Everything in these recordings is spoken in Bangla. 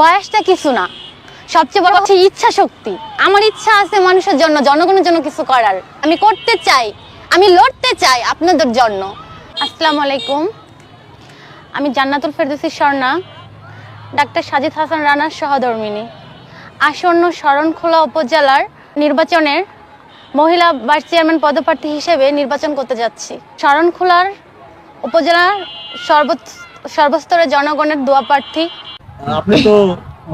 বয়সটা কিছু না। সবচেয়ে বড় হচ্ছে ইচ্ছা শক্তি। আমার ইচ্ছা আছে মানুষের জন্য, জনগণের জন্য কিছু করার। আমি করতে চাই, আমি লড়তে চাই আপনাদের জন্য। আসসালামু আলাইকুম। আমি জান্নাতুল ফেরদৌসি স্বর্ণা, ডাক্তার সাজিদ হাসান রানার সহধর্মিনী আসন্ন শরণখোলা উপজেলার নির্বাচনের মহিলা ভাইস চেয়ারম্যান পদপ্রার্থী হিসেবে নির্বাচন করতে যাচ্ছি। শরণখোলার উপজেলার সর্ব সর্বস্তরের জনগণের দোয়া প্রার্থী আপনি তো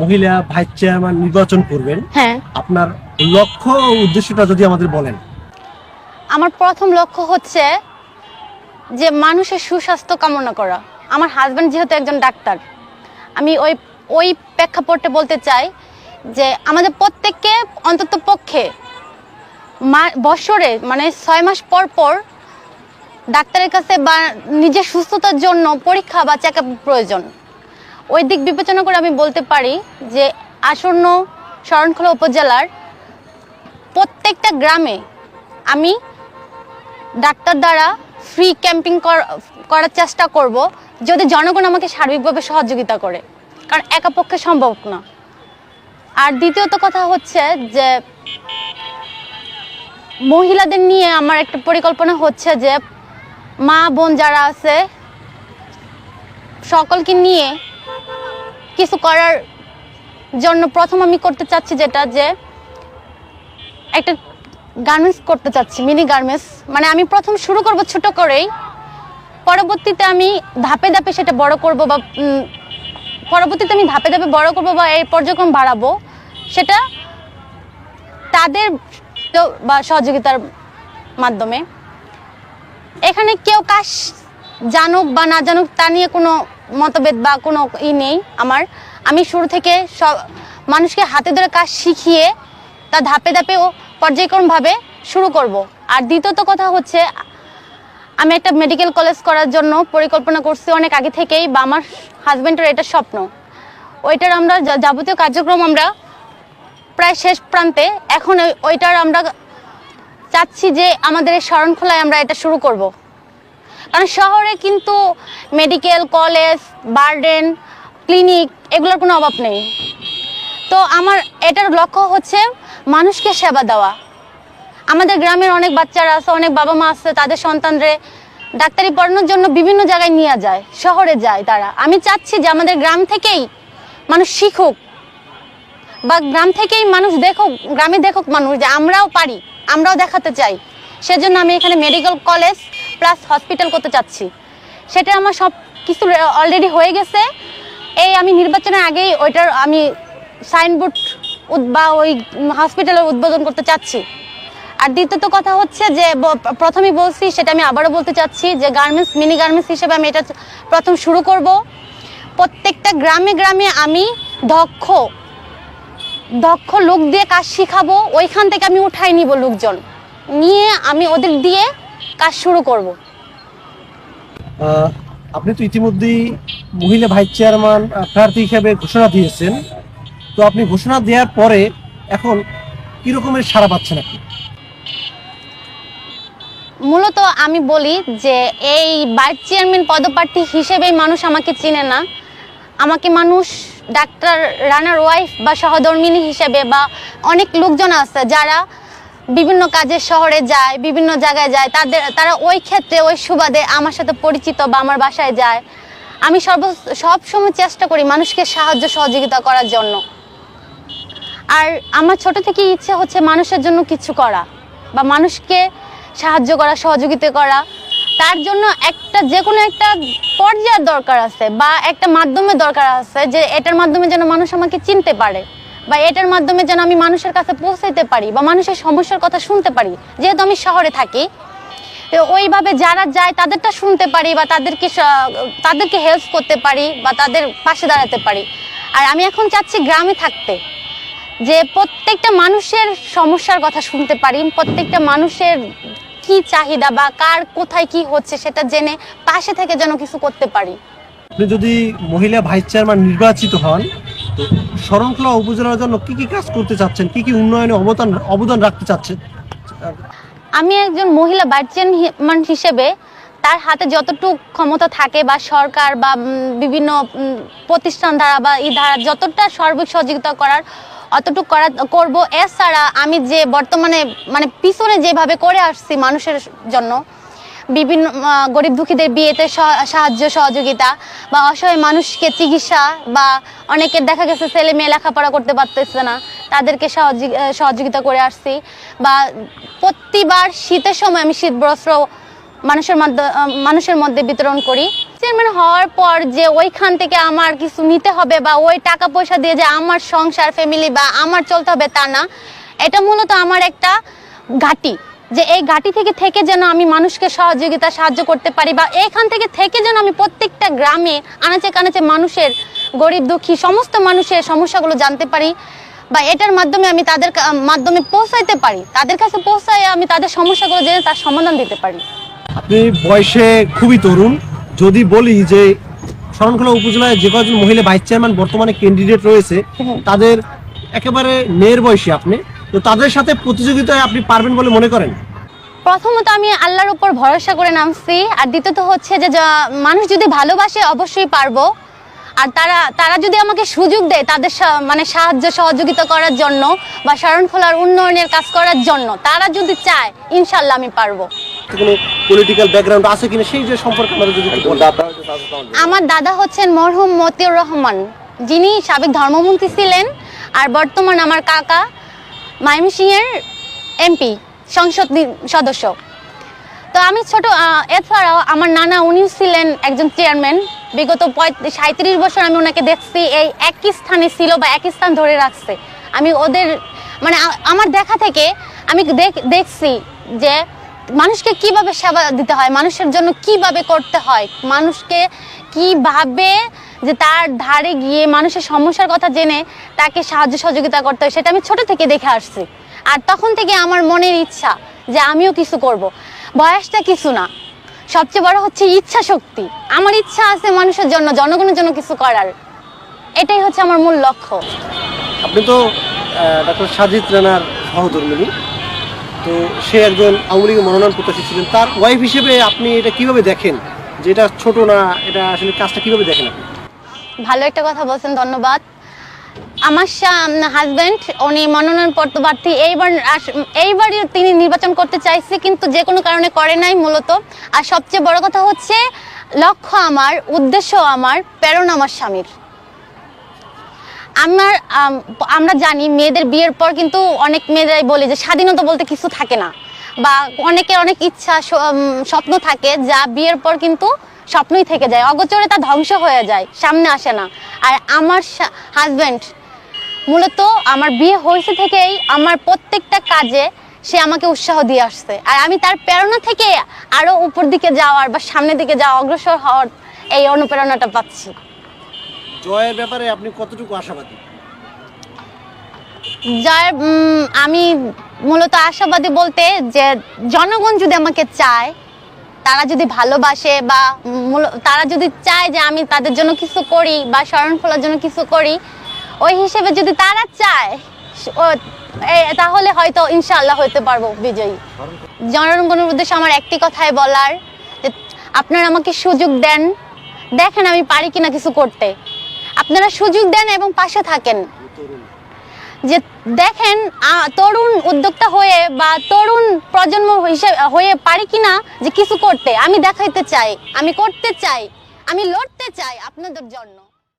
মহিলা ভাইস চেয়ারম্যান নির্বাচন করবেন। হ্যাঁ। আপনার লক্ষ্য ও উদ্দেশ্যটা যদি আমাদের বলেন। আমার প্রথম লক্ষ্য হচ্ছে যে মানুষের সুস্বাস্থ্য কামনা করা। আমার হাজব্যান্ড যেহেতু একজন ডাক্তার আমি ওই ওই প্রেক্ষাপটে বলতে চাই যে আমাদের প্রত্যেককে অন্তত পক্ষে বছরে মানে ছয় মাস পর পর ডাক্তারের কাছে বা নিজের সুস্থতার জন্য পরীক্ষা বা চেক প্রয়োজন। ওই দিক বিবেচনা করে আমি বলতে পারি যে আসন্ন শরণখোলা উপজেলার প্রত্যেকটা গ্রামে আমি ডাক্তার দ্বারা ফ্রি ক্যাম্পিং করার চেষ্টা করব যদি জনগণ আমাকে সার্বিকভাবে সহযোগিতা করে। কারণ একা পক্ষে সম্ভব না। আর দ্বিতীয়ত কথা হচ্ছে যে মহিলাদের নিয়ে আমার একটা পরিকল্পনা হচ্ছে যে মা বোন যারা আছে, সকলকে নিয়ে কিছু করার জন্য প্রথম আমি করতে চাচ্ছি যেটা যে একটা গার্মেন্টস করতে চাচ্ছি মিনি গার্মেন্টস মানে আমি প্রথম শুরু করব ছোট করেই। পরবর্তীতে আমি ধাপে ধাপে সেটা বড় করব বা পরবর্তীতে আমি ধাপে ধাপে বড় করব বা এই পর্যক্রম বাড়াবো, সেটা তাদের বা সহযোগিতার মাধ্যমে। এখানে কেউ কাজ জানুক বা না জানুক, তা নিয়ে কোনো মতভেদ বা কোনো ই নেই আমার। আমি শুরু থেকে সব মানুষকে হাতে ধরে কাজ শিখিয়ে তা ধাপে ধাপে ও পর্যায়ক্রমভাবে শুরু করব। আর দ্বিতীয়ত কথা হচ্ছে, আমি একটা মেডিকেল কলেজ করার জন্য পরিকল্পনা করছি অনেক আগে থেকেই বা আমার হাজব্যান্ডের এটা স্বপ্ন। ওইটার আমরা যাবতীয় কার্যক্রম আমরা প্রায় শেষ প্রান্তে এখন ওই- ওইটার আমরা চাচ্ছি যে আমাদের এই শরণখোলায় আমরা এটা শুরু করব। কারণ শহরে কিন্তু মেডিকেল কলেজ বার্ডেন ক্লিনিক এগুলোর কোনো অভাব নেই। তো আমার এটার লক্ষ্য হচ্ছে মানুষকে সেবা দেওয়া। আমাদের গ্রামের অনেক বাচ্চারা আছে, অনেক বাবা মা আছে, তাদের সন্তানরে ডাক্তারি পড়ানোর জন্য বিভিন্ন জায়গায় নিয়ে যায়, শহরে যায় তারা। আমি চাচ্ছি যে আমাদের গ্রাম থেকেই মানুষ শিখুক বা গ্রাম থেকেই মানুষ দেখুক, গ্রামে দেখুক মানুষ যে আমরাও পারি, আমরাও দেখাতে চাই। সেজন্য আমি এখানে মেডিকেল কলেজ প্লাস হসপিটাল করতে চাচ্ছি। সেটা আমার সব কিছু অলরেডি হয়ে গেছে। এই আমি নির্বাচনের আগেই ওইটার আমি সাইনবোর্ড বা ওই হসপিটালের উদ্বোধন করতে চাচ্ছি। আর দ্বিতীয়ত কথা হচ্ছে যে প্রথমেই বলছি, সেটা আমি আবারও বলতে চাচ্ছি যে গার্মেন্টস মিনি গার্মেন্টস হিসেবে আমি এটা প্রথম শুরু করব। প্রত্যেকটা গ্রামে গ্রামে আমি দক্ষ দক্ষ লোক দিয়ে কাজ শিখাবো। ওইখান থেকে আমি উঠাই নিব লোকজন। নিয়ে আমি ওদের দিয়ে কাজ শুরু করব। আপনি তো ইতিমধ্যেই মহিলা ভাইস চেয়ারম্যান প্রার্থী হিসেবে ঘোষণা দিয়েছেন। তো আপনি ঘোষণা দেওয়ার পরে এখন কি রকমের সাড়া পাচ্ছেন আপনি? মূলত আমি বলি যে এই ভাইস চেয়ারম্যান পদপ্রার্থী হিসেবেই মানুষ আমাকে চিনে না। আমাকে মানুষ ডাক্তার রানার ওয়াইফ বা সহধর্মিনী হিসেবে বা অনেক লোকজন আছে যারা বিভিন্ন কাজে শহরে যায়, বিভিন্ন জায়গায় যায়, তাদের, তারা ওই ক্ষেত্রে, ওই সুবাদে আমার সাথে পরিচিত বা আমার বাসায় যায়। আমি সর্ব সব সময় চেষ্টা করি মানুষকে সাহায্য, সহযোগিতা করার জন্য। আর আমার ছোট থেকে ইচ্ছে হচ্ছে মানুষের জন্য কিছু করা বা মানুষকে সাহায্য করা, সহযোগিতা করা। তার জন্য একটা যে কোনো একটা পর্যায়ের দরকার আছে বা একটা মাধ্যমের দরকার আছে যে এটার মাধ্যমে যেন মানুষ আমাকে চিনতে পারে। বা এটার মাধ্যমে যেন আমি মানুষের কাছে পৌঁছাইতে পারি বা মানুষের সমস্যার কথা শুনতে পারি। যেহেতু আমি শহরে থাকি ওইভাবে যারা যায় তাদেরটা শুনতে পারি বা তাদেরকে তাদেরকে হেল্প করতে পারি বা তাদের পাশে দাঁড়াতে পারি। আর আমি এখন চাচ্ছি গ্রামে থাকতে, যে প্রত্যেকটা মানুষের সমস্যার কথা শুনতে পারি, প্রত্যেকটা মানুষের কি চাহিদা বা কার কোথায় কি হচ্ছে সেটা জেনে পাশে থেকে যেন কিছু করতে পারি। আপনি যদি মহিলা চেয়ারম্যান নির্বাচিত হন শরণখোলা উপজেলার জন্য কি কি কাজ করতে চাচ্ছেন? কি কি উন্নয়নে অবদান অবদান রাখতে চাচ্ছেন? আমি একজন মহিলা বাচ্চান হিসেবে তার হাতে যতটুকু ক্ষমতা থাকে বা সরকার বা বিভিন্ন প্রতিষ্ঠান দ্বারা বা এই ধারা যতটা সর্বিক সহযোগিতা করার অতটুকু করা, করব, এছাড়া আমি যে বর্তমানে মানে পিছনে যেভাবে করে আসছি মানুষের জন্য বিভিন্ন গরিব দুঃখীদের বিয়েতে সাহায্য, সহযোগিতা বা অসহায় মানুষকে চিকিৎসা বা অনেকের দেখা গেছে ছেলে মেয়ে লেখাপড়া করতে পারতেছে না, তাদেরকে সহযোগি- সহযোগিতা করে আসছি বা প্রতিবার শীতের সময় আমি শীত বস্ত্র মানুষের মধ্যে মানুষের মধ্যে বিতরণ করি। চেয়ারম্যান হওয়ার পর যে ওইখান থেকে আমার কিছু নিতে হবে বা ওই টাকা পয়সা দিয়ে যে আমার সংসার ফ্যামিলি বা আমার চলতে হবে তা না, এটা মূলত আমার একটা ঘাটি। যে এই ঘাটি থেকে থেকে যেন আমি মানুষকে সহযোগিতা সাহায্য করতে পারি বা এখান থেকে থেকে যেন আমি প্রত্যেকটা গ্রামে আনাচে কানাচে মানুষের গরিব দুঃখী সমস্ত মানুষের সমস্যাগুলো জানতে পারি বা এটার মাধ্যমে আমি তাদের মাধ্যমে পৌঁছাইতে পারি। তাদের কাছে পৌঁছায় আমি তাদের সমস্যাগুলো জেনে তার সমাধান দিতে পারি। আপনি বয়সে খুবই তরুণ। যদি বলি যে শরণখোলা উপজেলায় যে কয়েকজন মহিলা ভাইস চেয়ারম্যান বর্তমানে ক্যান্ডিডেট রয়েছে তাদের একেবারে মেয়ের বয়সী আপনি। তো তাদের সাথে প্রতিযোগিতায় আপনি পারবেন বলে মনে করেন? প্রথমত আমি আল্লাহর উপর ভরসা করে নামছি আর দ্বিতীয়ত হচ্ছে যে মানুষ যদি ভালোবাসে অবশ্যই পারব। আর তারা তারা যদি আমাকে সুযোগ দেয় তাদের মানে সাহায্য সহযোগিতা করার জন্য বা শরণখোলার উন্নয়নের কাজ করার জন্য তারা যদি চায় ইনশাল্লাহ আমি পারব। কোনো পলিটিক্যাল ব্যাকগ্রাউন্ড আছে কিনা সেই যে সম্পর্কে আমাদের যদি আমার দাদা হচ্ছেন মরহুম মতিউর রহমান। যিনি সাবেক ধর্মমন্ত্রী ছিলেন আর বর্তমান আমার কাকা। ময়মনসিংহের এমপি, সংসদ সদস্য। তো আমি ছোট এছাড়াও আমার নানা, উনিও ছিলেন একজন চেয়ারম্যান। বিগত সাঁত্রিশ বছর আমি ওনাকে দেখছি, এই একই স্থানে ছিল বা একই স্থান ধরে রাখছে। আমি ওদের মানে আমার দেখা থেকে আমি দেখ- দেখছি যে মানুষকে কীভাবে সেবা দিতে হয়, মানুষের জন্য কীভাবে করতে হয়, মানুষকে কীভাবে যে তার ধারে গিয়ে মানুষের সমস্যার কথা জেনে তাকে সাহায্য সহযোগিতা করতে হয়, সেটা আমি ছোট থেকে দেখে আসছি। আর তখন থেকে আমার মনের ইচ্ছা যে আমিও কিছু করব। বয়সটা কিছু না। সবচেয়ে বড় হচ্ছে ইচ্ছা শক্তি। আমার ইচ্ছা আছে মানুষের জন্য, জনগণের জন্য কিছু করার। এটাই হচ্ছে আমার মূল লক্ষ্য। আপনি তো ডক্টর সাজিদ রানার সহধর্মিনী। তো সে একজন আওয়ামী লীগের মনোনয়ন প্রত্যাশী ছিলেন। তার ওয়াইফ হিসেবে আপনি এটা কীভাবে দেখেন? যে এটা ছোট না, এটা আসলে কাজটা কীভাবে দেখেন আপনি? ভালো একটা কথা বলছেন, ধন্যবাদ। আমার হাজব্যান্ড উনি মনোনয়ন পত্র প্রার্থী এইবার এইবারই তিনি নির্বাচন করতে চাইছে, কিন্তু যে কোনো কারণে করে নাই মূলত। আর সবচেয়ে বড় কথা হচ্ছে, লক্ষ্য আমার, উদ্দেশ্য আমার, প্রেরণা আমার স্বামীর। আমার আমরা জানি মেয়েদের বিয়ের পর কিন্তু অনেক মেয়েরাই বলে যে স্বাধীনতা বলতে কিছু থাকে না। বা অনেকে অনেক ইচ্ছা স্বপ্ন থাকে, যা বিয়ের পর কিন্তু স্বপ্নই থেকে যায় অগোচরে তা ধ্বংস হয়ে যায় সামনে আসে না। আর আমার হাজব্যান্ড মূলত আমার বিয়ে হয়েছে থেকেই আমার প্রত্যেকটা কাজে সে আমাকে উৎসাহ দিয়ে আসছে। আর আমি তার প্রেরণা থেকে আরও উপর দিকে যাওয়ার বা সামনের দিকে যাওয়া অগ্রসর হওয়ার এই অনুপ্রেরণাটা পাচ্ছি। জয়ের ব্যাপারে আপনি কতটুকু আশাবাদী? যার আমি মূলত আশাবাদী বলতে যে জনগণ যদি আমাকে চায় তারা যদি ভালোবাসে বা তারা যদি চায় যে আমি তাদের জন্য কিছু করি বা স্মরণ খোলার জন্য কিছু করি, ওই হিসেবে যদি তারা চায় তাহলে হয়তো ইনশাল্লাহ হতে পারব বিজয়ী। জনগণের উদ্দেশ্যে আমার একটি কথাই বলার, যে আপনারা আমাকে সুযোগ দেন, দেখেন আমি পারি কিনা কিছু করতে। আপনারা সুযোগ দেন এবং পাশে থাকেন। যে দেখেন তরুণ উদ্যোক্তা হয়ে বা তরুণ প্রজন্ম হিসেবে, হয়ে পারি কিনা যে কিছু করতে, আমি দেখাইতে চাই, আমি করতে চাই, আমি লড়তে চাই আপনাদের জন্য।